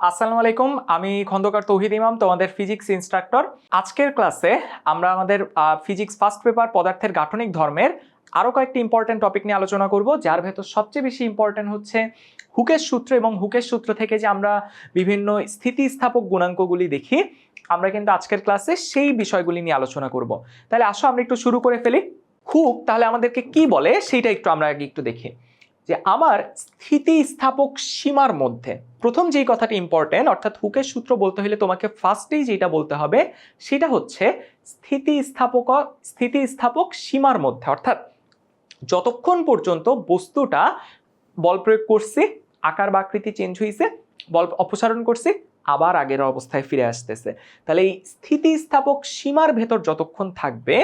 আসসালামু আলাইকুম, আমি খন্দকার তৌহিদ ইমাম, তোমাদের ফিজিক্স ইনস্ট্রাক্টর আজকের ক্লাসে আমরা আমাদের ফিজিক্স ফার্স্ট পেপার পদার্থের গাঠনিক ধর্মের আরও কয়েকটি ইম্পর্টেন্ট টপিক নিয়ে আলোচনা করব, যার ভেতর সবচেয়ে বেশি ইম্পর্টেন্ট হচ্ছে হুকের সূত্র এবং হুকের সূত্র থেকে যে আমরা বিভিন্ন স্থিতিস্থাপক গুণাঙ্কগুলি দেখি, আমরা কিন্তু আজকের ক্লাসে সেই বিষয়গুলি নিয়ে আলোচনা করব। তাহলে আসো, আমরা একটু শুরু করে ফেলি। হুক, তাহলে আমাদেরকে কি বলে, সেইটা একটু আমরা আগে একটু দেখি। যে আমার স্থিতিস্থাপক সীমার মধ্যে। প্রথম যেই কথাটি ইম্পর্টেন্ট অর্থাৎ হুকের সূত্র বলতে হলে তোমাকে ফার্স্টেই যেটা বলতে হবে, সেটা হচ্ছে স্থিতিস্থাপক স্থিতিস্থাপক সীমার মধ্যে। অর্থাৎ যতক্ষণ পর্যন্ত বস্তুটা বল প্রয়োগ করছি, আকার বা আকৃতি চেঞ্জ হয়েছে বল অপসারণ করছি, আবার আগের অবস্থায় ফিরে আসতেছে। তাহলে এই স্থিতিস্থাপক সীমার ভেতর যতক্ষণ থাকবে,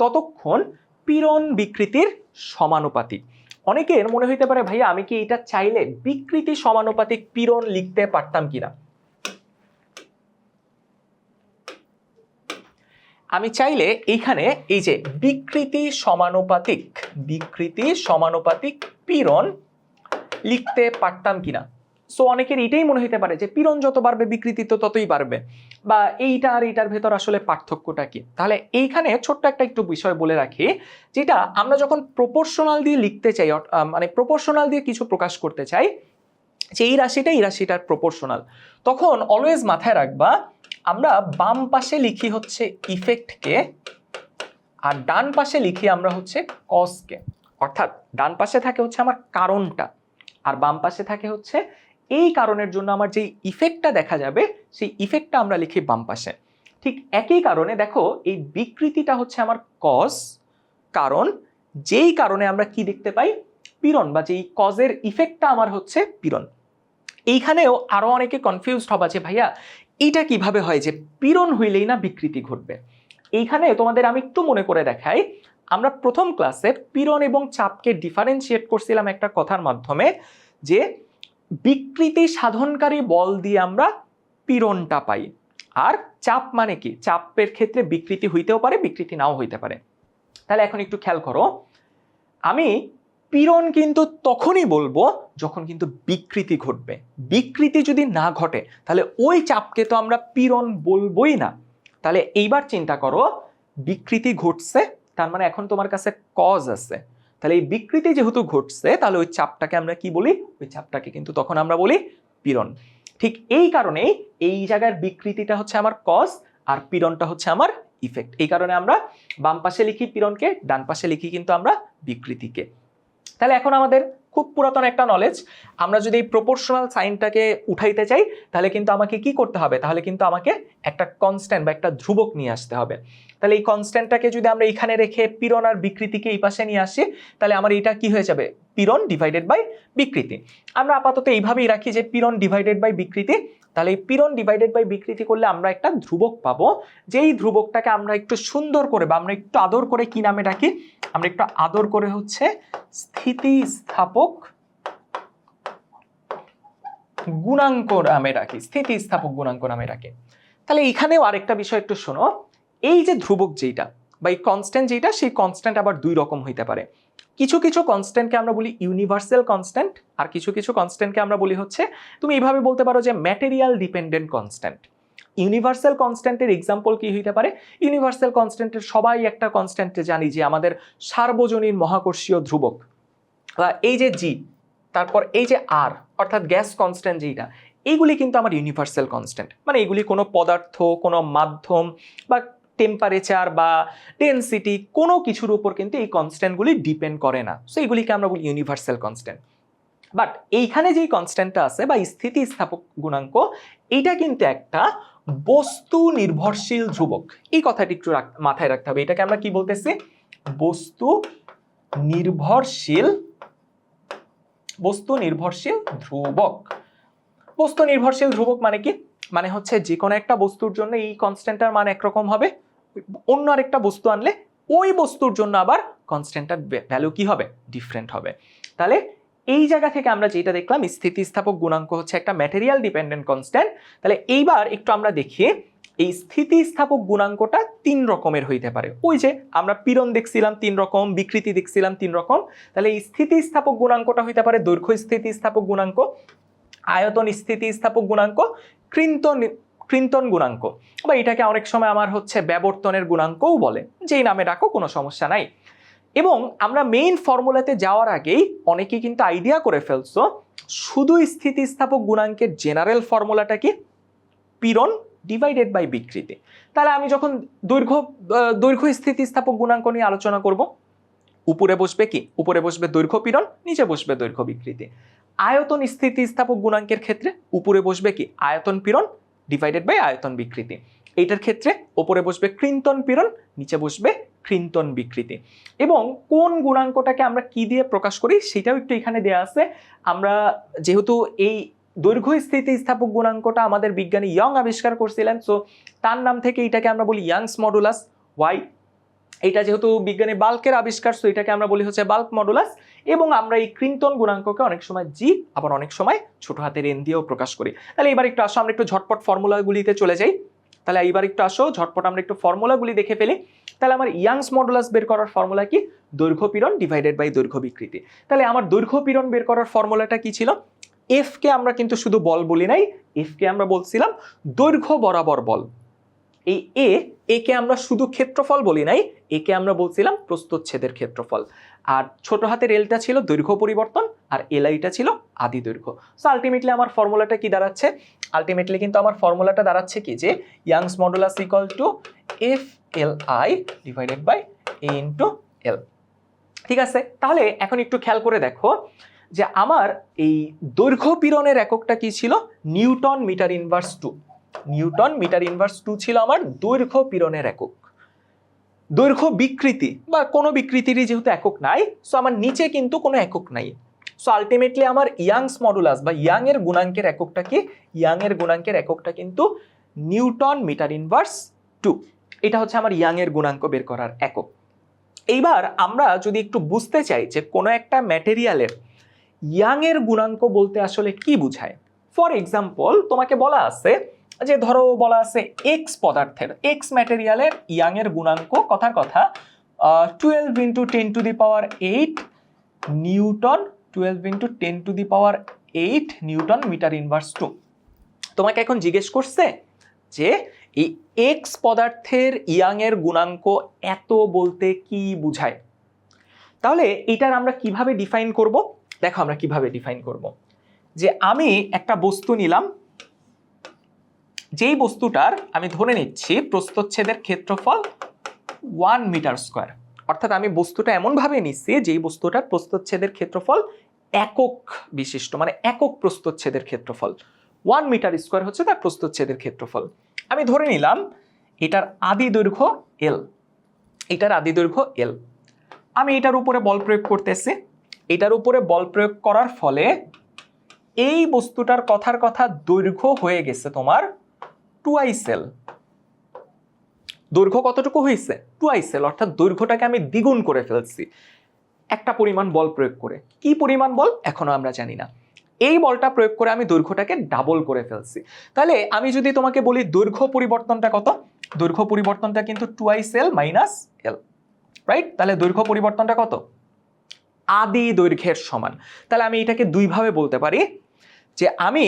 ততক্ষণ পীড়ন বিকৃতির সমানুপাতিক। অনেকের মনে হইতে পারে, ভাইয়া, আমি কি এটা চাইলে বিকৃতি সমানুপাতিক পীড়ন লিখতে পারতাম কিনা? আমি চাইলে এইখানে এই যে বিকৃতি সমানুপাতিক বিকৃতি সমানুপাতিক পীড়ন লিখতে পারতাম কিনা? সো অনেকের এটাই মনে হতে পারে যে, পীড়ন যত বাড়বে বিকৃতি তো ততই বাড়বে। বা এইটা আর এইটার ভেতর আসলে পার্থক্যটা কি? তাহলে এইখানে ছোট্ট একটা একটু বিষয় বলে রাখি, যেটা আমরা যখন প্রপোর্শনাল দিয়ে লিখতে চাই মানে প্রপোর্শনাল দিয়ে কিছু প্রকাশ করতে চাই, যে এই রাশিটা, এই রাশিটার প্রপোর্শনাল তখন অলওয়েজ মাথায় রাখবা, আমরা বাম পাশে লিখি হচ্ছে ইফেক্টকে আর ডান পাশে লিখি আমরা হচ্ছে কজকে অর্থাৎ, ডান পাশে থাকে হচ্ছে আমার কারণটা, আর বাম পাশে থাকে হচ্ছে এই কারণের জন্য আমার যেই ইফেক্টটা দেখা যাবে, সেই ইফেক্টটা আমরা লিখি বাম পাশে। ঠিক একই কারণে দেখো, এই বিকৃতিটা হচ্ছে আমার কজ কারণ যেই কারণে আমরা কি দেখতে পাই? পীড়ন বা যেই কজের ইফেক্টটা আমার হচ্ছে পীড়ন। এইখানেও আরও অনেকে কনফিউজড হবা যে, ভাইয়া, এইটা কীভাবে হয় যে পীড়ন হইলেই না বিকৃতি ঘটবে? এইখানে তোমাদের আমি একটু মনে করে দেখাই, আমরা প্রথম ক্লাসে পীড়ন এবং চাপকে ডিফারেন্সিয়েট করছিলাম একটা কথার মাধ্যমে যে বিকৃতি সাধনকারী বল দিয়ে আমরা পীড়নটা পাই। আর চাপ মানে কি? চাপের ক্ষেত্রে বিকৃতি হইতেও পারে, বিকৃতি নাও হইতে পারে। তাহলে এখন একটু খেয়াল করো, আমি পীড়ন কিন্তু তখনই বলব যখন কিন্তু বিকৃতি ঘটবে। বিকৃতি যদি না ঘটে, তাহলে ওই চাপকে তো আমরা পীড়ন বলবোই না। তাহলে এইবার চিন্তা করো, বিকৃতি ঘটছে, তার মানে এখন তোমার কাছে কজ আছে। তাহলে এই বিকৃতি যেহেতু ঘটছে, তাহলে ওই চাপটাকে আমরা কি বলি? ওই চাপটাকে কিন্তু তখন আমরা বলি পীড়ন। ঠিক এই কারণে এই জায়গার বিকৃতিটা হচ্ছে আমার কজ আর পীড়নটা হচ্ছে আমার ইফেক্ট এই কারণে আমরা বাম পাশে লিখি পীড়নকে, ডান পাশে লিখি কিন্তু আমরা বিকৃতিকে। তাহলে এখন আমাদের খুব পুরাতন একটা নলেজ আমরা যদি এই প্রপোর্শনাল সাইনটাকে উঠাইতে চাই, তাহলে কিন্তু আমাকে কি করতে হবে? তাহলে কিন্তু আমাকে একটা কনস্ট্যান্ট বা একটা ধ্রুবক নিয়ে আসতে হবে। তাহলে এই কনস্ট্যান্টটাকে যদি আমরা এখানে রেখে পীড়ন আর বিকৃতিকে এই পাশে নিয়ে আসি, তাহলে আমার এটা কি হয়ে যাবে? পীড়ন ডিভাইডেড বাই বিকৃতি। আমরা আপাতত এইভাবেই রাখি যে পীড়ন ডিভাইডেড বাই বিকৃতি। তাহলে এই পীড়ন ডিভাইডেড বাই বিকৃতি করলে আমরা একটা ধ্রুবক পাবো। যেই ধ্রুবকটাকে আমরা একটু সুন্দর করে বা আমরা একটু আদর করে কি নামে ডাকি? আমরা একটু আদর করে হচ্ছে স্থিতিস্থাপক গুণাঙ্ক নামে রাখি স্থিতিস্থাপক গুণাঙ্ক নামে রাখি তাহলে এখানেও আরেকটা বিষয় একটু শোনো। এই যে ধ্রুবক যেইটা বা এই কনস্ট্যান্ট যেটা সেই কনস্ট্যান্ট আবার দুই রকম হইতে পারে। কিছু কিছু কনস্ট্যান্টকে আমরা বলি ইউনিভার্সাল কনস্ট্যান্ট আর কিছু কিছু কনস্ট্যান্টকে আমরা বলি হচ্ছে, তুমি এইভাবে বলতে পারো যে ম্যাটেরিয়াল ডিপেন্ডেন্ট কনস্ট্যান্ট ইউনিভার্সাল কনস্ট্যান্টের এক্সাম্পল কি হইতে পারে? ইউনিভার্সাল কনস্ট্যান্টের সবাই একটা কনস্ট্যান্টে জানি যে আমাদের সার্বজনীন মহাকর্ষীয় ধ্রুবক। এই যে জি তারপর এই যে আর অর্থাৎ গ্যাস কনস্ট্যান্ট যেটা এইগুলি কিন্তু আমার ইউনিভার্সাল কনস্ট্যান্ট মানে এগুলি কোনো পদার্থ, কোনো মাধ্যম বা টেম্পারেচার বা ডেন্সিটি কোনো কিছুর উপর কিন্তু এই কনস্ট্যান্টগুলি ডিপেন্ড করে না। সো এগুলিকে আমরা বলি ইউনিভার্সাল কনস্ট্যান্ট বাট এইখানে যেই কনস্ট্যান্টটা আছে বা স্থিতিস্থাপক গুণাঙ্ক, এইটা কিন্তু একটা বস্তু নির্ভরশীল ধ্রুবক। এই কথাটি একটু মাথায় রাখতে হবে। এটাকে আমরা কি বলতেছি? বস্তু নির্ভরশীল বস্তু নির্ভরশীল ধ্রুবক। বস্তু নির্ভরশীল ধ্রুবক মানে কি? মানে হচ্ছে যে কোনো একটা বস্তুর জন্য এই কনস্ট্যান্টার মান একরকম হবে। অন্য আরেকটা বস্তু আনলে ওই বস্তুর জন্য আবার কনস্ট্যান্টার ভ্যালু কি হবে? ডিফারেন্ট হবে। তাহলে এই জায়গা থেকে আমরা যেটা দেখলাম, স্থিতিস্থাপক গুণাঙ্ক হচ্ছে একটা ম্যাটেরিয়াল ডিপেন্ডেন্ট কনস্ট্যান্ট তাহলে এইবার একটু আমরা দেখি এই স্থিতিস্থাপক গুণাঙ্কটা তিন রকমের হইতে পারে। ওই যে আমরা পীড়ন দেখছিলাম তিন রকম, বিকৃতি দেখছিলাম তিন রকম, তাহলে এই স্থিতিস্থাপক গুণাঙ্কটা হইতে পারে দৈর্ঘ্য স্থিতিস্থাপক গুণাঙ্ক, আয়তন স্থিতিস্থাপক গুণাঙ্ক কৃন্তন কৃন্তন গুণাঙ্ক। বা এটাকে অনেক সময় আমার হচ্ছে ব্যবর্তনের গুণাঙ্কও বলে, যেই নামে ডাকো কোনো সমস্যা নাই। এবং আমরা মেইন ফর্মুলাতে যাওয়ার আগেই অনেকেই কিন্তু আইডিয়া করে ফেলছো, শুধু স্থিতিস্থাপক গুণাঙ্কের জেনারেল ফর্মুলাটা কি? পীড়ন ডিভাইডেড বাই বিকৃতি। তাহলে আমি যখন দৈর্ঘ্য দৈর্ঘ্য স্থিতিস্থাপক গুণাঙ্ক নিয়ে আলোচনা করব, উপরে বসবে কি? উপরে বসবে দৈর্ঘ্য পীড়ন, নিচে বসবে দৈর্ঘ্য বিকৃতি। আয়তন স্থিতিস্থাপক গুণাঙ্কের ক্ষেত্রে উপরে বসবে কি? আয়তন পীড়ন ডিভাইডেড বাই আয়তন বিকৃতি। এইটার ক্ষেত্রে উপরে বসবে কৃন্তন পীড়ন, নিচে বসবে কৃন্তন বিকৃতি। এবং কোন গুণাঙ্কটাকে আমরা কি দিয়ে প্রকাশ করি? সেটাও একটু এখানে দেয়া আছে। আমরা যেহেতু এই দৈর্ঘ্য স্থিতিস্থাপক গুণাঙ্কটা আমাদের বিজ্ঞানী ইয়ং আবিষ্কার করছিলেন। সো তার নাম থেকে এটাকে আমরা বলি ইয়াংস মডুলাস। ওয়াই এটা যেহেতু বিজ্ঞানী বাল্কের আবিষ্কার সো এটাকে আমরা বলি হচ্ছে বাল্ক মডুলাস। এবং আমরা এই কৃন্তন গুণাঙ্ককে অনেক সময় জি, আবার অনেক সময় ছোট হাতের এন দিয়েও প্রকাশ করি। তাহলে এবার একটু আসো, আমরা একটু ঝটপট ফর্মুলাগুলিতে চলে যাই। তাহলে এইবার একটু আসো, ঝটপট আমরা একটু ফর্মুলাগুলি দেখে ফেলি। তাহলে আমার ইয়াংস মডুলাস বের করার ফর্মুলা কি? দৈর্ঘ্য পীড়ন ডিভাইডেড বাই দৈর্ঘ্য বিকৃতি। তাহলে আমার দৈর্ঘ্য পীড়ন বের করার ফর্মুলাটা কি ছিল? এফ কে আমরা কিন্তু শুধু বল বলি নাই এফ কে আমরা বলছিলাম, দৈর্ঘ্য বরাবর বল। এই এ একে আমরা শুধু ক্ষেত্রফল বলি নাই একে আমরা বলছিলাম প্রস্তুচ্ছেদের ক্ষেত্রফল। আর ছোট হাতের এলটা ছিল দৈর্ঘ্য পরিবর্তন, আর এলআইটা ছিল আদি দৈর্ঘ্য। সো আলটিমেটলি আমার ফর্মুলাটা কি দাঁড়াচ্ছে? আলটিমেটলি কিন্তু আমার ফর্মুলাটা দাঁড়াচ্ছে কি যে Young's modulus equal to F L I divided by A into L ঠিক আছে? তাহলে এখন একটু খেয়াল করে দেখো যে আমার এই দৈর্ঘ্য পীড়নের এককটা কি ছিল? Newton metre inverse two. Newton metre inverse two ছিল আমার দৈর্ঘ্য পীড়নের একক। দৈর্ঘ্য বিকৃতি বা কোনো বিকৃতিরই যেহেতু একক নাই সো আমার নিচে কিন্তু কোনো একক নাই। সো আলটিমেটলি আমার ইয়াংস মডুলাস বা ইয়াং এর গুণাঙ্কের এককটা কি? ইয়াং এর গুণাঙ্কের এককটা কিন্তু নিউটন মিটার ইনভার্স টু। এটা হচ্ছে আমার ইয়াং এর গুণাঙ্ক বের করার একক। এইবার আমরা যদি একটু বুঝতে চাই যে কোনো একটা ম্যাটেরিয়ালের ইয়াং এর গুণাঙ্ক বলতে আসলে কি বোঝায়? ফর এক্সাম্পল তোমাকে বলা আছে যে ধরো বলা আছে এক্স পদার্থের এক্স ম্যাটেরিয়ালের ইয়াংয়ের গুণাঙ্ক কথার কথা twelve into ten to the power eight newton twelve into ten to the power eight newton metre inverse two তোমাকে এখন জিজ্ঞেস করছে যে এই এক্স পদার্থের ইয়াংয়ের গুণাঙ্ক এত বলতে কি বুঝায়? তাহলে এটার আমরা কীভাবে ডিফাইন করব? দেখো আমরা কীভাবে ডিফাইন করব। যে আমি একটা বস্তু নিলাম, যেই বস্তুটার আমি ধরে নিচ্ছি প্রস্তচ্ছেদের ক্ষেত্রফল ওয়ান মিটার স্কোয়ার অর্থাৎ আমি বস্তুটা এমনভাবে নিচ্ছি যেই বস্তুটার প্রস্তচ্ছেদের ক্ষেত্রফল একক বিশিষ্ট মানে একক প্রস্তচ্ছেদের ক্ষেত্রফল। ওয়ান মিটার স্কোয়ার হচ্ছে তার প্রস্তচ্ছেদের ক্ষেত্রফল। আমি ধরে নিলাম এটার আদি দৈর্ঘ্য এল এটার আদি দৈর্ঘ্য এল আমি এটার উপরে বল প্রয়োগ করতেছি। এটার উপরে বল প্রয়োগ করার ফলে এই বস্তুটার কথার কথা দৈর্ঘ্য হয়ে গেছে তোমার টুয়াইসেল দৈর্ঘ্য কতটুকু হয়েছে? টুয়াইসেল অর্থাৎ দৈর্ঘ্যটাকে আমি দ্বিগুণ করে ফেলছি। একটা পরিমাণ বল প্রয়োগ করে। কি পরিমাণ বল? এখনও আমরা জানি না। এই বলটা প্রয়োগ করে আমি দৈর্ঘ্যটাকে ডাবল করে ফেলছি। তাহলে আমি যদি তোমাকে বলি দৈর্ঘ্য পরিবর্তনটা কত? দৈর্ঘ্য পরিবর্তনটা কিন্তু twice L minus L right তাহলে দৈর্ঘ্য পরিবর্তনটা কত? আদি দৈর্ঘ্যের সমান। তাহলে আমি এটাকে দুইভাবে বলতে পারি যে আমি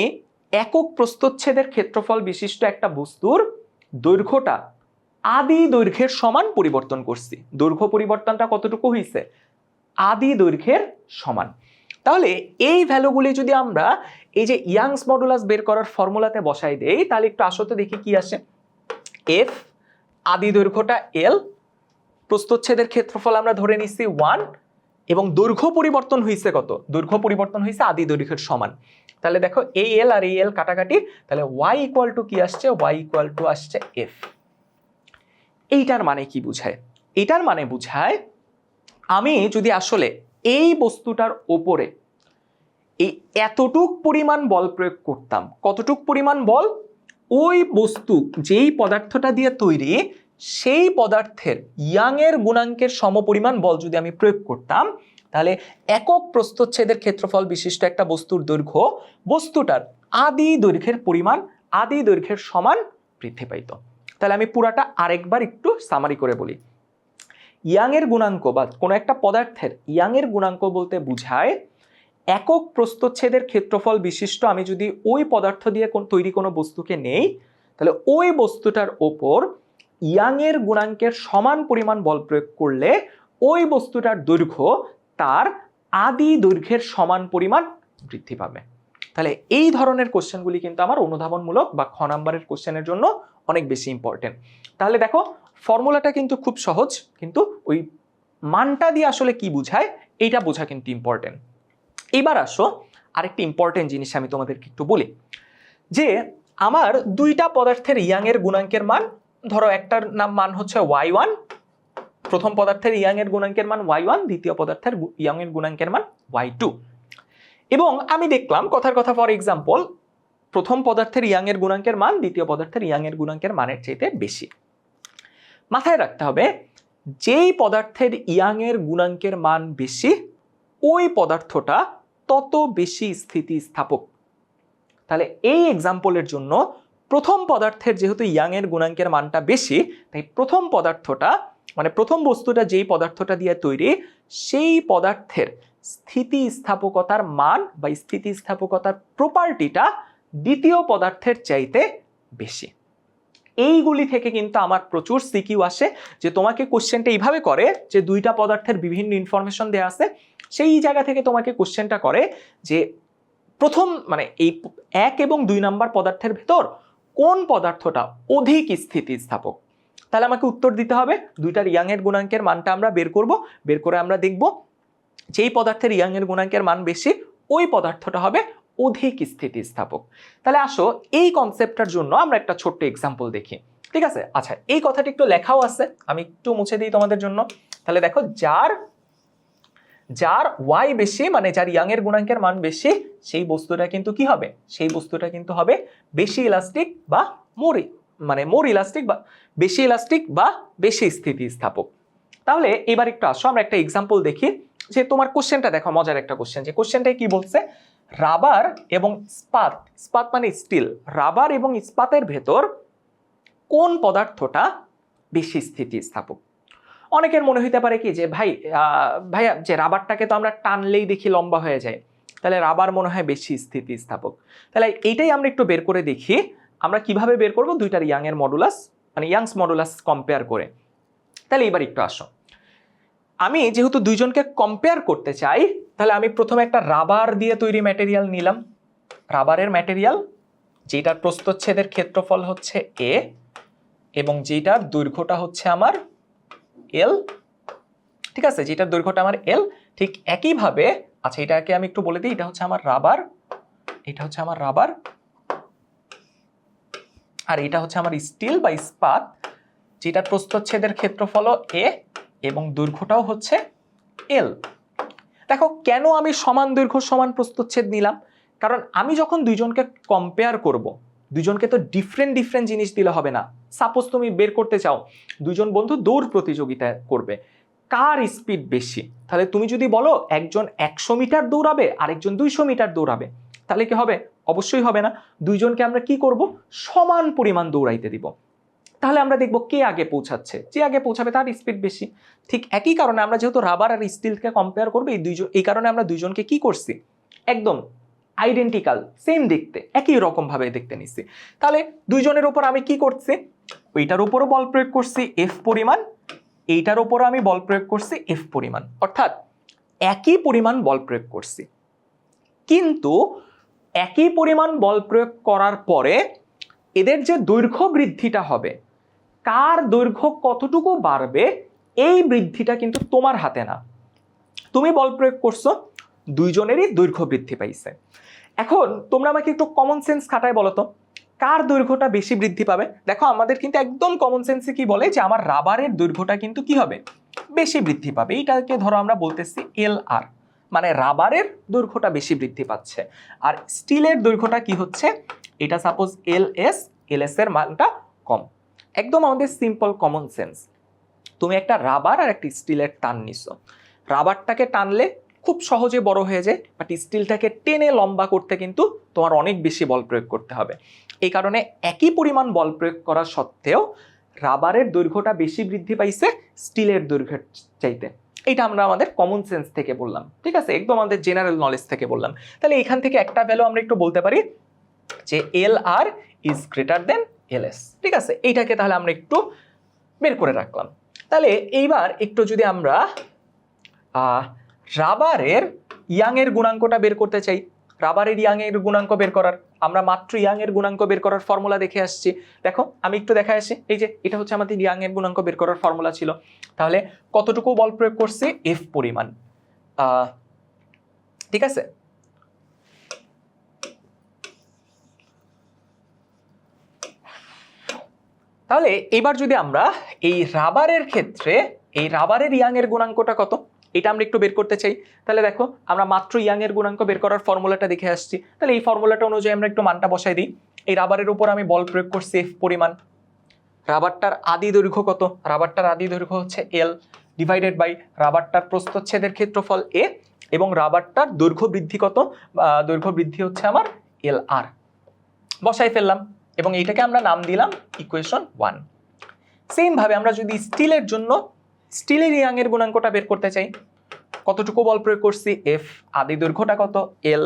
একক প্রস্তচ্ছেদের ক্ষেত্রফল বিশিষ্ট একটা বস্তুর দৈর্ঘ্যটা আদি দৈর্ঘ্যের সমান পরিবর্তন করছি। দৈর্ঘ্য পরিবর্তনটা কতটুকু হয়েছে আদি দৈর্ঘ্যের সমান। তাহলে এই ভ্যালুগুলি যদি আমরা এই যে ইয়াংস মডুলাস বের করার ফর্মুলাতে বসাই দেই, তাহলে একটু আসতে দেখি কি আসে। এফ আদি দৈর্ঘ্যটা এল প্রস্তচ্ছেদের ক্ষেত্রফল আমরা ধরে নিচ্ছি ওয়ান এবং দৈর্ঘ্য পরিবর্তন হয়েছে কত? দৈর্ঘ্য পরিবর্তন হয়েছে আদি দৈর্ঘ্যের সমান। তাহলে দেখো এই এল আর এই এল কাটাকাটি, তাহলে ওয়াই ইকুয়াল টু কি আসছে? ওয়াই ইকুয়াল টু আসছে এফ এইটার মানে কি বুঝায়? এটার মানে বুঝায়, আমি যদি আসলে এই বস্তুটার ওপরে এই এতটুক পরিমাণ বল প্রয়োগ করতাম, কতটুক পরিমাণ বল? ওই বস্তু যেই পদার্থটা দিয়ে তৈরি সেই পদার্থের ইয়াংয়ের গুণাঙ্কের সমপরিমাণ বল যদি আমি প্রয়োগ করতাম, তাহলে একক প্রস্তচ্ছেদের ক্ষেত্রফল বিশিষ্ট একটা বস্তুর দৈর্ঘ্য বস্তুটার আদি দৈর্ঘ্যের পরিমাণ আদি দৈর্ঘ্যের সমান বৃদ্ধি পাইত। তাহলে আমি পুরাটা আরেকবার একটু সামারি করে বলি। ইয়াংয়ের গুণাঙ্ক বা কোনো একটা পদার্থের ইয়াংয়ের গুণাঙ্ক বলতে বুঝায়, একক প্রস্তচ্ছেদের ক্ষেত্রফল বিশিষ্ট আমি যদি ওই পদার্থ দিয়ে তৈরি কোনো বস্তুকে নেই, তাহলে ওই বস্তুটার ওপর ইয়াংয়ের গুণাঙ্কের সমান পরিমাণ বল প্রয়োগ করলে ওই বস্তুটার দৈর্ঘ্য তার আদি দৈর্ঘ্যের সমান পরিমাণ বৃদ্ধি পাবে। তাহলে এই ধরনের কোশ্চেনগুলি কিন্তু আমার অনুধাবনমূলক বা খ নাম্বারের কোশ্চেনের জন্য অনেক বেশি ইম্পর্টেন্ট তাহলে দেখো, ফর্মুলাটা কিন্তু খুব সহজ, কিন্তু ওই মানটা দিয়ে আসলে কি বুঝায়, এইটা বোঝা কিন্তু ইম্পর্টেন্ট এবার আসো আরেকটি ইম্পর্টেন্ট জিনিস আমি তোমাদেরকে একটু বলি, যে আমার দুইটা পদার্থের ইয়াংয়ের গুণাঙ্কের মান ধরো একটার নাম মান হচ্ছে ওয়াই ওয়ান, প্রথম পদার্থের ইয়াংয়ের গুণাঙ্কের মান ওয়াই ওয়ান, দ্বিতীয় পদার্থের ইয়াংয়ের গুণাঙ্কের মান ওয়াই টু। এবং আমি দেখলাম, কথার কথা ফর এক্সাম্পল প্রথম পদার্থের ইয়াংয়ের গুণাঙ্কের মান দ্বিতীয় পদার্থের ইয়াংয়ের গুণাঙ্কের মানের চাইতে বেশি। মাথায় রাখতে হবে, যেই পদার্থের ইয়াংয়ের গুণাঙ্কের মান বেশি, ওই পদার্থটা তত বেশি স্থিতিস্থাপক। তাহলে এই এক্সাম্পলের জন্য প্রথম পদার্থের যেহেতু ইয়াংয়ের গুণাঙ্কের মানটা বেশি, তাই প্রথম পদার্থটা মানে প্রথম বস্তুটা যেই পদার্থটা দিয়ে তৈরি, সেই পদার্থের স্থিতিস্থাপকতার মান বা স্থিতিস্থাপকতার প্রপার্টিটা দ্বিতীয় পদার্থের চাইতে বেশি। এইগুলি থেকে কিন্তু আমার প্রচুর সিকিউ আসে, যে তোমাকে কোশ্চেনটা এইভাবে করে, যে দুইটা পদার্থের বিভিন্ন ইনফরমেশন দেওয়া আছে, সেই জায়গা থেকে তোমাকে কোশ্চেনটা করে যে প্রথম মানে এই এক এবং দুই নাম্বার পদার্থের ভেতর কোন পদার্থটা অধিক স্থিতিস্থাপক? তাহলে আমাকে উত্তর দিতে হবে দুইটার ইয়াংয়ের গুণাঙ্কের মানটা আমরা বের করব, বের করে আমরা দেখব যেই পদার্থের ইয়াংয়ের গুণাঙ্কের মান বেশি, ওই পদার্থটা হবে অধিক স্থিতিস্থাপক। তাহলে আসো, এই কনসেপ্টটার জন্য আমরা একটা ছোট্ট এক্সাম্পল দেখি। ঠিক আছে? আচ্ছা এই কথাটি একটু লেখাও আছে, আমি একটু মুছে দিই তোমাদের জন্য। তাহলে দেখো, যার যার ওয়াই বেশি মানে যার ইয়াংয়ের গুণাঙ্কের মান বেশি, সেই বস্তুটা কিন্তু কি হবে? সেই বস্তুটা কিন্তু হবে বেশি ইলাস্টিক বা মোর মানে মোর ইলাস্টিক বা বেশি ইলাস্টিক বা বেশি স্থিতিস্থাপক। তাহলে এবার একটু আসো, আমরা একটা এক্সাম্পল দেখি, যে তোমার কোশ্চেনটা দেখো, মজার একটা কোশ্চেন যে কোশ্চেনটাই কি বলছে? রাবার এবং ইস্পাত ইস্পাত মানে স্টিল রাবার এবং ইস্পাতের ভেতর কোন পদার্থটা বেশি স্থিতিস্থাপক? অনেকের মনে হইতে পারে কি যে, ভাই ভাইয়া, যে রাবারটাকে তো আমরা টানলেই দেখি লম্বা হয়ে যায়। তাহলে রাবার মনে হয় বেশি স্থিতিস্থাপক। তাহলে এইটাই আমরা একটু বের করে দেখি, আমরা কীভাবে বের করব দুইটার ইয়াংয়ের মডুলাস মানে ইয়াংস মডুলাস কম্পেয়ার করে। তাহলে এবার একটু আসো। আমি যেহেতু দুইজনকে কম্পেয়ার করতে চাই, তাহলে আমি প্রথমে একটা রাবার দিয়ে তৈরি ম্যাটেরিয়াল নিলাম। রাবারের ম্যাটেরিয়াল যেটার প্রস্তচ্ছেদের ক্ষেত্রফল হচ্ছে এ এবং যেটার দৈর্ঘ্যটা হচ্ছে আমার এল ঠিক আছে? যেটার দৈর্ঘ্যটা আমার এল ঠিক একইভাবে আচ্ছা এটাকে আমি একটু বলে দিই, এটা হচ্ছে আমার রাবার এটা হচ্ছে আমার রাবার আর এটা হচ্ছে আমার স্টিল বা ইস্পাত, যেটার প্রস্তচ্ছেদের ক্ষেত্রফল এ এবং দৈর্ঘ্যটাও হচ্ছে এল দেখো, কেন আমি সমান দৈর্ঘ্য, সমান প্রস্তচ্ছেদ নিলাম? কারণ আমি যখন দুইজনকে কম্পেয়ার করব দুজনকে তো ডিফারেন্ট ডিফারেন্ট জিনিস দিলে হবে না। সাপোজ তুমি বের করতে চাও দুজন বন্ধু দৌড় প্রতিযোগিতা করবে। কার স্পিড বেশি? তাহলে তুমি যদি বলো, একজন একশো মিটার দৌড়াবে, আরেকজন দুইশো মিটার দৌড়াবে। তাহলে কি হবে? অবশ্যই হবে না। দুইজনকে আমরা কি করব? সমান পরিমাণ দৌড়াইতে দিব। তাহলে আমরা দেখব কে আগে পৌঁছাচ্ছে। যে আগে পৌঁছাবে তার স্পিড বেশি। ঠিক একই কারণে আমরা যেহেতু রাবার আর স্টিলকে কম্পেয়ার করব, এই দুইজন, এই কারণে আমরা দুইজনকে কি করছি? একদম আইডেন্টিক্যাল সেম দেখতে, একই রকমভাবে দেখতে নিচ্ছি। তাহলে দুইজনের ওপর আমি কি করছি? ওইটার উপরও বল প্রয়োগ করছি এফ পরিমাণ, এইটার উপরও আমি বল প্রয়োগ করছি এফ পরিমাণ। অর্থাৎ একই পরিমাণ বল প্রয়োগ করছি। কিন্তু একই পরিমাণ বল প্রয়োগ করার পরে এদের যে দৈর্ঘ্য বৃদ্ধিটা হবে, কার দৈর্ঘ্য কতটুকু বাড়বে, এই বৃদ্ধিটা কিন্তু তোমার হাতে না। তুমি বল প্রয়োগ করছ, দুইজনেরই দৈর্ঘ্য বৃদ্ধি পাইছে। এখন তোমরা আমাকে একটু কমন সেন্স খাটায় বলো তো। কার দৈর্ঘ্যটা বেশি বৃদ্ধি পাবে? দেখো, আমাদের কিন্তু একদম কমন সেন্সে কি বলে যে, আমার রাবারের দৈর্ঘ্যটা কিন্তু কি হবে? বেশি বৃদ্ধি পাবে। এইটাকে ধরো আমরা বলতেছি এল আর মানে রাবারের দৈর্ঘ্যটা বেশি বৃদ্ধি পাচ্ছে। আর স্টিলের দৈর্ঘ্যটা কি হচ্ছে? এটা suppose L S L S এর মানটা কম। একদম আমাদের সিম্পল কমন সেন্স তুমি একটা রাবার আর একটা স্টিলের টান নিছো। রাবারটাকে টানলে খুব সহজে বড় হয়ে যায় বাট স্টিলটাকে টেনে লম্বা করতে কিন্তু তোমার অনেক বেশি বল প্রয়োগ করতে হবে। এই কারণে একই পরিমাণ বল প্রয়োগ করা সত্ত্বেও রাবারের দৈর্ঘ্যটা বেশি বৃদ্ধি পাইছে স্টিলের দৈর্ঘ্যের চাইতে। এটা আমরা আমাদের কমন সেন্স থেকে বললাম, ঠিক আছে? একদম আমাদের জেনারেল নলেজ থেকে বললাম। তাহলে এখান থেকে একটা ভ্যালু আমরা একটু বলতে পারি যে L R is greater than L S ঠিক আছে? এইটাকে তাহলে আমরা একটু বের করে রাখলাম। তাহলে এইবার একটু যদি আমরা রাবারের ইয়াংয়ের গুণাঙ্কটা বের করতে চাই রাবারের ইয়াংয়ের গুণাঙ্ক বের করার, আমরা মাত্র ইয়াংয়ের গুণাঙ্ক বের করার ফর্মুলা দেখে আসছি। দেখো, আমি একটু দেখা আসি। এই যে, এটা হচ্ছে আমাদের ইয়াংয়ের গুণাঙ্ক বের করার ফর্মুলা ছিল। তাহলে কতটুকু বল প্রয়োগ করছে? এফ পরিমাণ। ঠিক আছে? তাহলে এবার যদি আমরা এই রাবারের ক্ষেত্রে, এই রাবারের ইয়াংয়ের গুণাঙ্কটা কত? এটা আমরা একটু বের করতে চাই। তাহলে দেখো, আমরা মাত্র ইয়াংয়ের গুণাঙ্ক বের করার ফর্মুলাটা দেখে আসছি। তাহলে এই ফর্মুলাটা অনুযায়ী আমরা একটু মানটা বসাই দিই। এই রাবারের উপর আমি বল প্রয়োগ করছি এফ পরিমাণ। রাবারটার আদি দৈর্ঘ্য কত? রাবারটার আদি দৈর্ঘ্য হচ্ছে এল ডিভাইডেড বাই রাবারটার প্রস্থচ্ছেদের ক্ষেত্রফল এ এবং রাবারটার দৈর্ঘ্য বৃদ্ধি কত? দৈর্ঘ্য বৃদ্ধি হচ্ছে আমার এল আর বসাই ফেললাম এবং এইটাকে আমরা নাম দিলাম ইকুয়েশন ওয়ান সেমভাবে আমরা যদি স্টিলের জন্য স্টিলের ইয়াংয়ের গুণাঙ্কটা বের করতে চাই। কতটুকু বল প্রয়োগ করছি? এফ আদি দৈর্ঘ্যটা কত? এল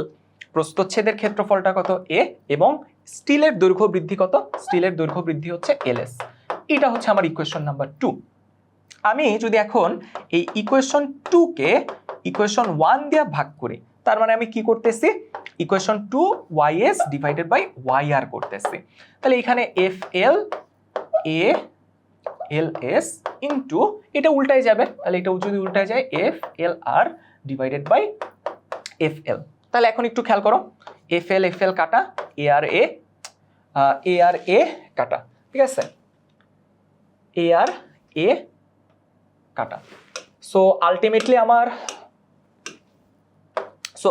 প্রস্থচ্ছেদের ক্ষেত্রফলটা কত? এ এবং স্টিলের দৈর্ঘ্য বৃদ্ধি কত? স্টিলের দৈর্ঘ্য বৃদ্ধি হচ্ছে এল এস এটা হচ্ছে আমার ইকুয়েশন নাম্বার টু আমি যদি এখন এই ইকুয়েশন টুকে ইকুয়েশন ওয়ান দিয়ে ভাগ করি, তার মানে আমি কি করতেছি? Equation two Y S divided by Y R করতেছি। তাহলে এখানে F L A L S into এটা উল্টায় যাবে। তাহলে এটা যদি উল্টায় যায় F L R divided by F L তাহলে এখন একটু খেয়াল করো। এফ এল এফ এল কাটা এ আর এ এ আর এ কাটা, ঠিক আছে? এ আর এ কাটা। সো আলটিমেটলি আমার সো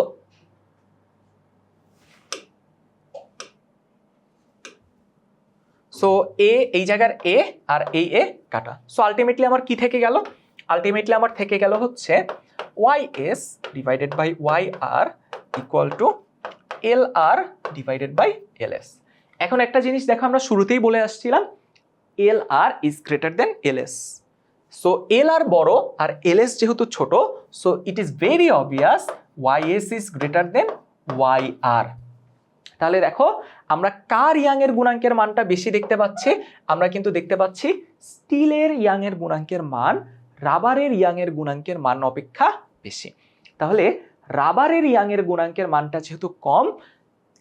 সো এ এই জায়গার এ আর এই এ কাটা। সো আলটিমেটলি আমার কি থেকে গেল? আলটিমেটলি আমার থেকে গেল হচ্ছে Y S divided by Y R equal to L R divided by L S এখন একটা জিনিস দেখো, আমরা শুরুতেই বলে আসছিলাম L R is greater than L S so L R বড় আর এল এস যেহেতু ছোট so it is very obvious Y S is greater than Y R তাহলে দেখো, আমরা কার ইয়াংয়ের গুণাঙ্কের মানটা বেশি দেখতে পাচ্ছি? আমরা কিন্তু দেখতে পাচ্ছি স্টিলের ইয়াংয়ের গুণাঙ্কের মান, রাবারের ইয়াংয়ের গুণাঙ্কের মান অপেক্ষা বেশি। তাহলে রাবারের ইয়াংয়ের গুণাঙ্কের মানটা যেহেতু কম,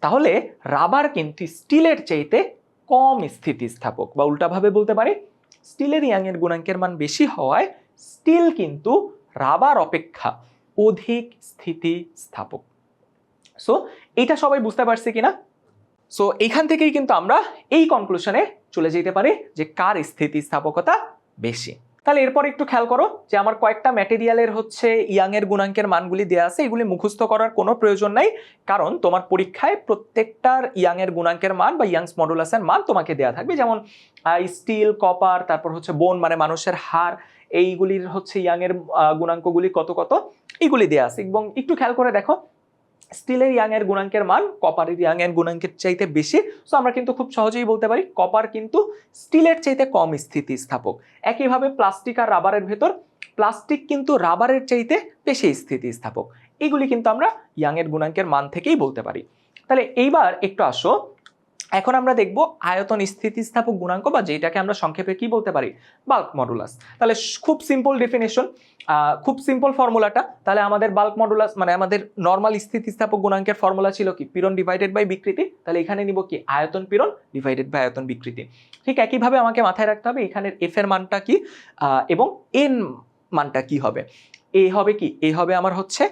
তাহলে রাবার কিন্তু স্টিলের চাইতে কম স্থিতিস্থাপক বা উল্টাভাবে বলতে পারি, স্টিলের ইয়াংয়ের গুণাঙ্কের মান বেশি হওয়ায় স্টিল কিন্তু রাবার অপেক্ষা অধিক স্থিতিস্থাপক। সো এইটা সবাই বুঝতে পারছি কিনা? সো এইখান থেকেই কিন্তু আমরা এই কনক্লুশনে চলে যেতে পারি যে কার স্থিতিস্থাপকতা বেশি। তাহলে এরপর একটু খেয়াল করো যে আমার কয়েকটা ম্যাটেরিয়ালের হচ্ছে ইয়াংয়ের গুণাঙ্কের মানগুলি দেওয়া আছে, এগুলি মুখস্থ করার কোনো প্রয়োজন নাই, কারণ তোমার পরীক্ষায় প্রত্যেকটার ইয়াংয়ের গুণাঙ্কের মান বা ইয়াংস মডুলাসের মান তোমাকে দেওয়া থাকবে। যেমন স্টিল কপার তারপর হচ্ছে বোন মানে মানুষের হাড়, এইগুলির হচ্ছে ইয়াংয়ের গুণাঙ্কগুলি কত কত এইগুলি দেওয়া আছে। এবং একটু খেয়াল করে দেখো স্টিলের ইয়াংয়ের গুণাঙ্কের মান কপারের ইয়াংয়ের গুণাঙ্কের চাইতে বেশি। সো আমরা কিন্তু খুব সহজেই বলতে পারি কপার কিন্তু স্টিলের চাইতে কম স্থিতিস্থাপক। একইভাবে প্লাস্টিক আর রাবারের ভেতর প্লাস্টিক কিন্তু রাবারের চাইতে বেশি স্থিতিস্থাপক। এগুলি কিন্তু আমরা ইয়াংয়ের গুণাঙ্কের মান থেকেই বলতে পারি। তাহলে এইবার একটু আসো এখন আমরা দেখব আয়তন স্থিতিস্থাপক গুণাঙ্ক বা যেটাকে আমরা সংক্ষেপে কি বলতে পারি? বাল্ক মডুলাস তাহলে খুব সিম্পল ডেফিনেশন খুব সিম্পল ফর্মুলাটা তাহলে আমাদের বাল্ক মডুলাস মানে আমাদের নর্মাল স্থিতিস্থাপক গুণাঙ্কের ফর্মুলা ছিল কি? পীড়ন ডিভাইডেড বাই বিকৃতি। তাহলে এখানে নিব কি? আয়তন পীড়ন ডিভাইডেড বাই আয়তন বিকৃতি। ঠিক একইভাবে আমাকে মাথায় রাখতে হবে, এখানের এফ এর মানটা কি? এবং এন মানটা কি হবে? এ হবে কি? এ হবে আমার হচ্ছে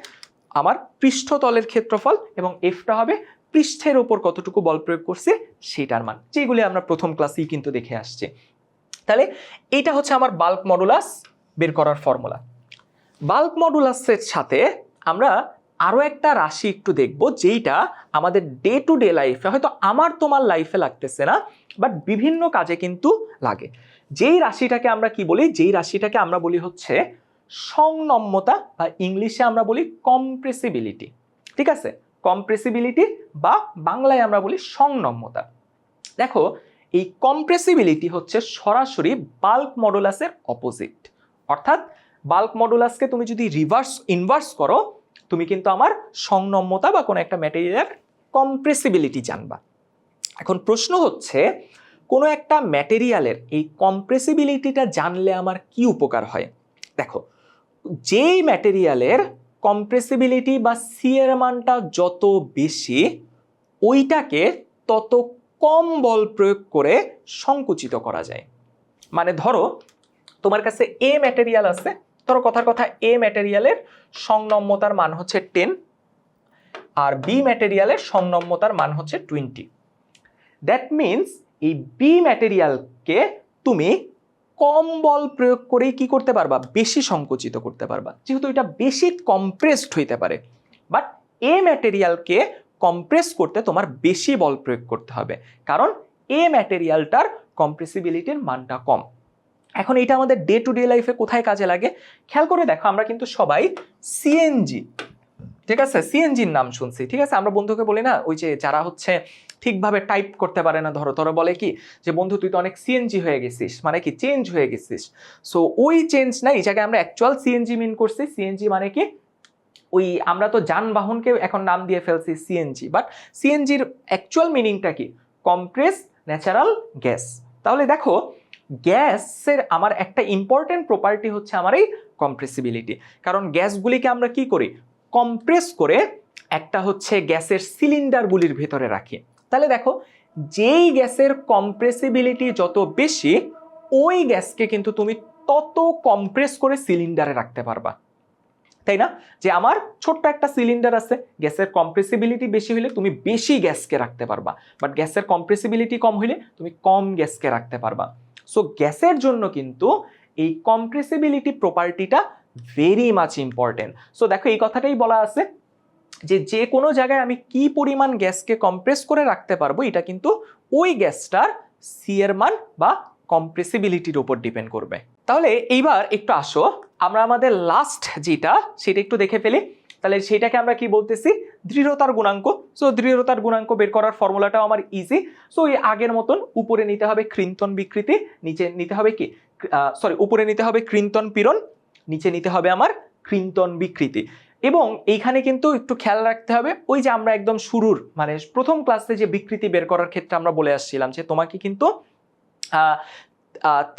আমার পৃষ্ঠতলের ক্ষেত্রফল এবং এফটা হবে পৃষ্ঠের ওপর কতটুকু বল প্রয়োগ করছে, সেটার মান। যেগুলি আমরা প্রথম ক্লাসেই কিন্তু দেখে আসছি। তাহলে এটা হচ্ছে আমার বাল্ক মডুলাস বের করার ফর্মুলা বাল্ক মডুলাসের সাথে আমরা আরও একটা রাশি একটু দেখব, যেইটা আমাদের ডে টু ডে লাইফে হয়তো আমার তোমার লাইফে লাগতেছে না বাট বিভিন্ন কাজে কিন্তু লাগে। যেই রাশিটাকে আমরা কি বলি, যেই রাশিটাকে আমরা বলি হচ্ছে সংনম্যতা বা ইংলিশে আমরা বলি কম্প্রেসিবিলিটি ঠিক আছে? কম্প্রেসিবিলিটি বা বাংলায় আমরা বলি সংনম্যতা দেখো, এই কম্প্রেসিবিলিটি হচ্ছে সরাসরি বাল্ক মডুলাসের অপোজিট অর্থাৎ বাল্ক মডুলাসকে তুমি যদি রিভার্স ইনভার্স করো, তুমি কিন্তু আমার সংনম্যতা বা কোনো একটা ম্যাটেরিয়ালের কম্প্রেসিবিলিটি জানবা। এখন প্রশ্ন হচ্ছে, কোনো একটা ম্যাটেরিয়ালের এই কম্প্রেসিবিলিটিটা জানলে আমার কি উপকার হয়? দেখো, যেই ম্যাটেরিয়ালের কম্প্রেসিবিলিটি বা সি এর মানটা যত বেশি, ওইটাকে তত কম বল প্রয়োগ করে সংকুচিত করা যায়। মানে ধরো, তোমার কাছে এ ম্যাটেরিয়াল আছে, ধরো কথার কথা এ ম্যাটেরিয়ালের সংনম্যতার মান হচ্ছে টেন আর বি ম্যাটেরিয়ালের সংনম্যতার মান হচ্ছে টোয়েন্টি দ্যাট মিনস এই বি ম্যাটেরিয়ালকে তুমি কম বল প্রয়োগ করেই কি করতে পারবা? বেশি সংকুচিত করতে পারবা। যেহেতু এটা বেশি কম্প্রেসড হইতে পারে। বাট এ ম্যাটেরিয়ালকে কম্প্রেস করতে তোমার বেশি বল প্রয়োগ করতে হবে। কারণ এ ম্যাটেরিয়ালটার কম্প্রেসিবিলিটির মানটা কম। এখন এটা আমাদের ডে টু ডে লাইফে কোথায় কাজে লাগে? খেয়াল করে দেখো, আমরা কিন্তু সবাই সিএনজি ঠিক আছে? সিএনজির নাম শুনছি, ঠিক আছে? আমরা বন্ধুকে বলি না, ওই যে যারা হচ্ছে ঠিকভাবে টাইপ করতে পারে না, ধরো ধরো বলে কি যে, বন্ধু, তুই তো অনেক সিএনজি হয়ে গেছিস মানে কি চেঞ্জ হয়ে গেছিস। সো ওই চেঞ্জ না, এই জায়গায় আমরা অ্যাকচুয়াল সিএনজি মিন করছি। সিএনজি মানে কি? ওই আমরা তো যানবাহনকে এখন নাম দিয়ে ফেলছি সিএনজি বাট সিএনজির অ্যাকচুয়াল মিনিংটা কি? কম্প্রেস ন্যাচারাল গ্যাস তাহলে দেখো, গ্যাসের আমার একটা ইম্পর্টেন্ট প্রপার্টি হচ্ছে আমার এই কম্প্রেসিবিলিটি কারণ গ্যাসগুলিকে আমরা কি করি? কম্প্রেস করে একটা হচ্ছে গ্যাসের সিলিন্ডারগুলির ভেতরে রাখি। তাহলে দেখো, যেই গ্যাসের কম্প্রেসিবিলিটি যত বেশি, ওই গ্যাসকে কিন্তু তুমি তত কম্প্রেস করে সিলিন্ডারে রাখতে পারবা। তাই না? যে আমার ছোট্ট একটা সিলিন্ডার আছে, গ্যাসের কম্প্রেসিবিলিটি বেশি হলে তুমি বেশি গ্যাসকে রাখতে পারবা। বাট গ্যাসের কম্প্রেসিবিলিটি কম হলে তুমি কম গ্যাসকে রাখতে পারবা। সো গ্যাসের জন্য কিন্তু এই কম্প্রেসিবিলিটি প্রপার্টিটা ভেরি মাচ ইম্পর্টেন্ট সো দেখো, এই কথাটাই বলা আছে যে যে কোনো জায়গায় আমি কি পরিমাণ গ্যাসকে কম্প্রেস করে রাখতে পারব, এটা কিন্তু ওই গ্যাসটার সি এর মান বা কম্প্রেসিবিলিটির উপর ডিপেন্ড করবে। তাহলে এইবার একটু আসো, আমরা আমাদের লাস্ট যেটা, সেটা একটু দেখে ফেলি। তাহলে সেটাকে আমরা কি বলতেছি? দৃঢ়তার গুণাঙ্ক। সো দৃঢ়তার গুণাঙ্ক বের করার ফর্মুলাটাও আমার ইজি সো এই আগের মতন উপরে নিতে হবে কৃন্তন বিকৃতি, নিচে নিতে হবে কি? সরি উপরে নিতে হবে কৃন্তন পীড়ন নিচে নিতে হবে আমার কৃন্তন বিকৃতি। এবং এইখানে কিন্তু একটু খেয়াল রাখতে হবে, ওই যে আমরা একদম শুরুর মানে প্রথম ক্লাসে যে বিকৃতি বের করার ক্ষেত্রে আমরা বলে আসছিলাম যে তোমাকে কিন্তু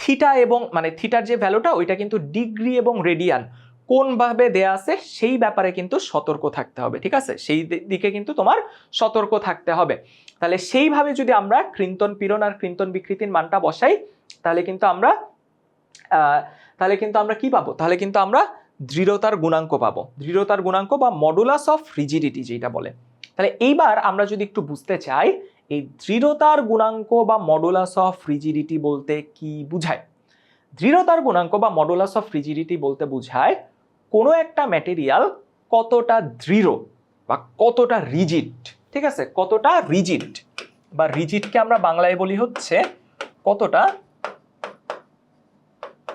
থিটা এবং মানে থিটার যে ভ্যালুটা ওইটা কিন্তু ডিগ্রি এবং রেডিয়ান কোনভাবে দেয়া আছে, সেই ব্যাপারে কিন্তু সতর্ক থাকতে হবে, ঠিক আছে? সেই দিকে কিন্তু তোমার সতর্ক থাকতে হবে। তাহলে সেইভাবে যদি আমরা কৃন্তন পীড়ন আর কৃন্তন বিকৃতির মানটা বসাই, তাহলে কিন্তু আমরা তাহলে কিন্তু আমরা কি পাবো? তাহলে কিন্তু আমরা দৃঢ়তার গুণাঙ্ক পাবো। দৃঢ়তার গুণাঙ্ক বা মডুলাস অফ রিজিডিটি যেটা বলে। তাহলে এইবার আমরা যদি একটু বুঝতে চাই, এই দৃঢ়তার গুণাঙ্ক বা মডুলাস অফ রিজিডিটি বলতে কি বুঝায়? দৃঢ়তার গুণাঙ্ক বা মডুলাস অফ রিজিডিটি বলতে বোঝায়, কোনো একটা ম্যাটেরিয়াল কতটা দৃঢ় বা কতটা রিজিড ঠিক আছে? কতটা রিজিড বা রিজিডকে আমরা বাংলায় বলি হচ্ছে কতটা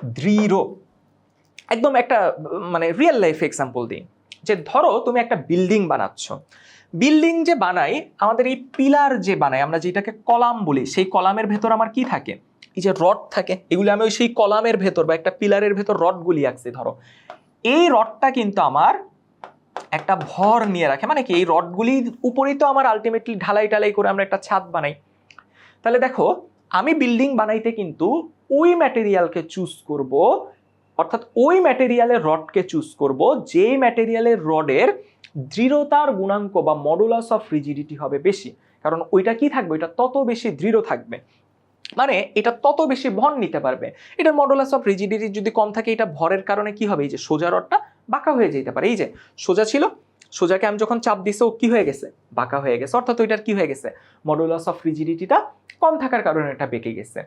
দৃঢ়। একদম একটা মানে রিয়েল লাইফ এক্সাম্পল দিই। যে ধরো তুমি একটা বিল্ডিং বানাচ্ছ। বিল্ডিং যে বানাই, আমাদের এই পিলার যে বানাই, আমরা যেটাকে কলাম বলি, সেই কলামের ভেতর আমার কি থাকে? এই যে রড থাকে, এগুলি আমি ওই সেই কলামের ভেতর বা একটা পিলারের ভেতর রডগুলি আঁকছি, ধরো। এই রডটা কিন্তু আমার একটা ভর নিয়ে রাখে মানে কি? এই রডগুলির উপরেই তো আমার আলটিমেটলি ঢালাই টালাই করে আমরা একটা ছাদ বানাই। তাহলে দেখো, আমি বিল্ডিং বানাইতে কিন্তু ওই ম্যাটেরিয়ালকে চুজ করব, অর্থাৎ ওই ম্যাটেরিয়ালের রডকে চুজ করব, যেই ম্যাটেরিয়ালের রডের দৃঢ়তার গুণাঙ্ক বা মডুলাস অফ রিজিডিটি হবে বেশি। কারণ ওইটা কি থাকবে? ওইটা তত বেশি দৃঢ় থাকবে। মানে এটা তত বেশি ভর নিতে পারবে। এটার মডুলাস অফ রিজিডিটি যদি কম থাকে, এটা ভরের কারণে কি হবে? এই যে সোজা রডটা বাঁকা হয়ে যেতে পারে। এই যে সোজা ছিল, সোজাকে আমি যখন চাপ দিছে, ও কি হয়ে গেছে? বাঁকা হয়ে গেছে। অর্থাৎ ওইটার কি হয়ে গেছে? মডুলাস অফ রিজিডিটিটা কম থাকার কারণে এটা বেঁকে গেছে।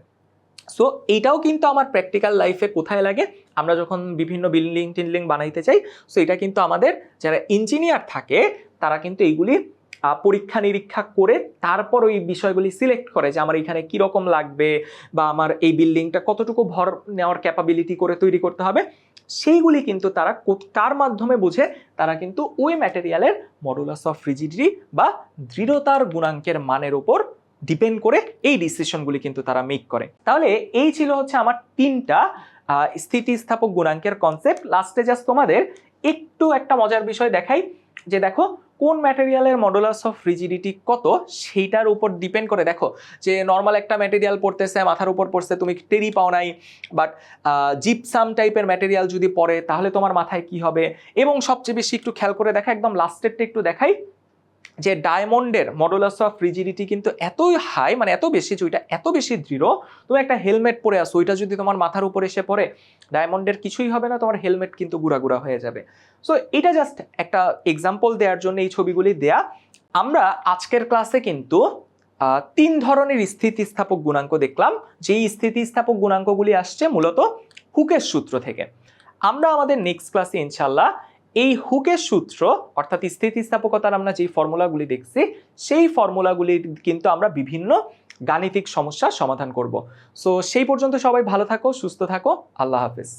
সো এইটাও কিন্তু আমার প্র্যাকটিক্যাল লাইফে কোথায় লাগে? আমরা যখন বিভিন্ন বিল্ডিং টিল্ডিং বানাইতে চাই সো এটা কিন্তু আমাদের যারা ইঞ্জিনিয়ার থাকে, তারা কিন্তু এইগুলি পরীক্ষা নিরীক্ষা করে তারপর ওই বিষয়গুলি সিলেক্ট করে যে আমার এখানে কীরকম লাগবে বা আমার এই বিল্ডিংটা কতটুকু ভর নেওয়ার ক্যাপাবিলিটি করে তৈরি করতে হবে, সেইগুলি কিন্তু তারা কার মাধ্যমে বুঝে তারা কিন্তু ওই ম্যাটেরিয়ালের মডুলাস অফ রিজিডিটি বা দৃঢ়তার গুণাঙ্কের মানের উপর ডিপেন্ড করে এই ডিসিশনগুলি কিন্তু তারা মেক করে। তাহলে এই ছিল হচ্ছে আমার তিনটা স্থিতিস্থাপক গুণাঙ্কের কনসেপ্ট লাস্টে জাস্ট তোমাদের একটু একটা মজার বিষয় দেখাই, যে দেখো কোন ম্যাটেরিয়ালের মডুলাস অফ রিজিডিটি কত, সেইটার উপর ডিপেন্ড করে। দেখো যে নর্মাল একটা ম্যাটেরিয়াল পড়তেছে, মাথার উপর পড়ছে, তুমি টেরি পাও নাই বাট জিপসাম টাইপের ম্যাটেরিয়াল যদি পড়ে, তাহলে তোমার মাথায় কি হবে? এবং সবচেয়ে বেশি একটু খেয়াল করে দেখা, একদম লাস্টেরটা একটু দেখাই। যে ডায়মন্ডের মডুলাস অফ রিজিডিটি কিন্তু এতই হাই মানে এত বেশি যে ওইটা এত বেশি দৃঢ়, তুমি একটা হেলমেট পরে আসো, ওইটা যদি তোমার মাথার উপরে এসে পড়ে, ডায়মন্ডের কিছুই হবে না, তোমার হেলমেট কিন্তু গুড়া গুড়া হয়ে যাবে। সো এটা জাস্ট একটা এক্সাম্পল দেওয়ার জন্য এই ছবিগুলি দেয়া। আমরা আজকের ক্লাসে কিন্তু তিন ধরনের স্থিতিস্থাপক গুণাঙ্ক দেখলাম। যেই স্থিতিস্থাপক গুণাঙ্কগুলি আসছে মূলত হুকের সূত্র থেকে। আমরা আমাদের নেক্সট ক্লাসে ইনশাল্লাহ এই হুকের সূত্র, অর্থাৎ স্থিতিস্থাপকতার আমরা যেই ফর্মুলাগুলি দেখছি, সেই ফর্মুলাগুলি কিন্তু আমরা বিভিন্ন গাণিতিক সমস্যা সমাধান করব। সো সেই পর্যন্ত সবাই ভালো থাকো, সুস্থ থাকো, আল্লাহ হাফেজ।